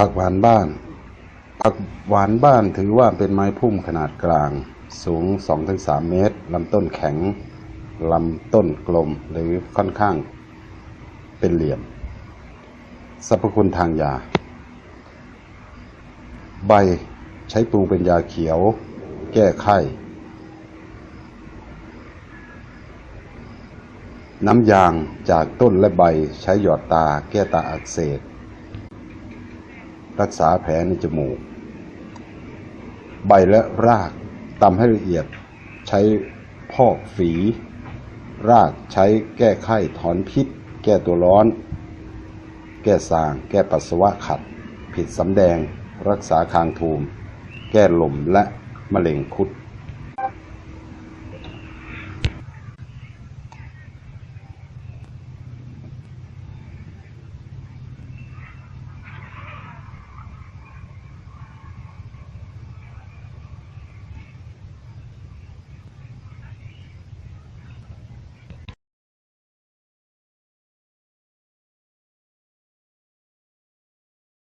ผักหวานบ้าน ผักหวานบ้านถือว่าเป็นไม้พุ่มขนาดกลาง สูง 2-3 เมตรลำต้นแข็งลำต้นกลมหรือค่อนข้างเป็นเหลี่ยม สรรพคุณทางยา ใบใช้ปรุงเป็นยาเขียว แก้ไข้ น้ำยางจากต้นและใบใช้หยอดตาแก้ตาอักเสบ รักษาแผลในจมูก ใบและรากตำให้ละเอียดใช้พอกฝี รากใช้แก้ไข้ถอนพิษ แก้ตัวร้อน แก้สาง แก้ปัสสาวะขัด ผิดสำแดง รักษาคางทูม แก้ลมและมะเร็งคุด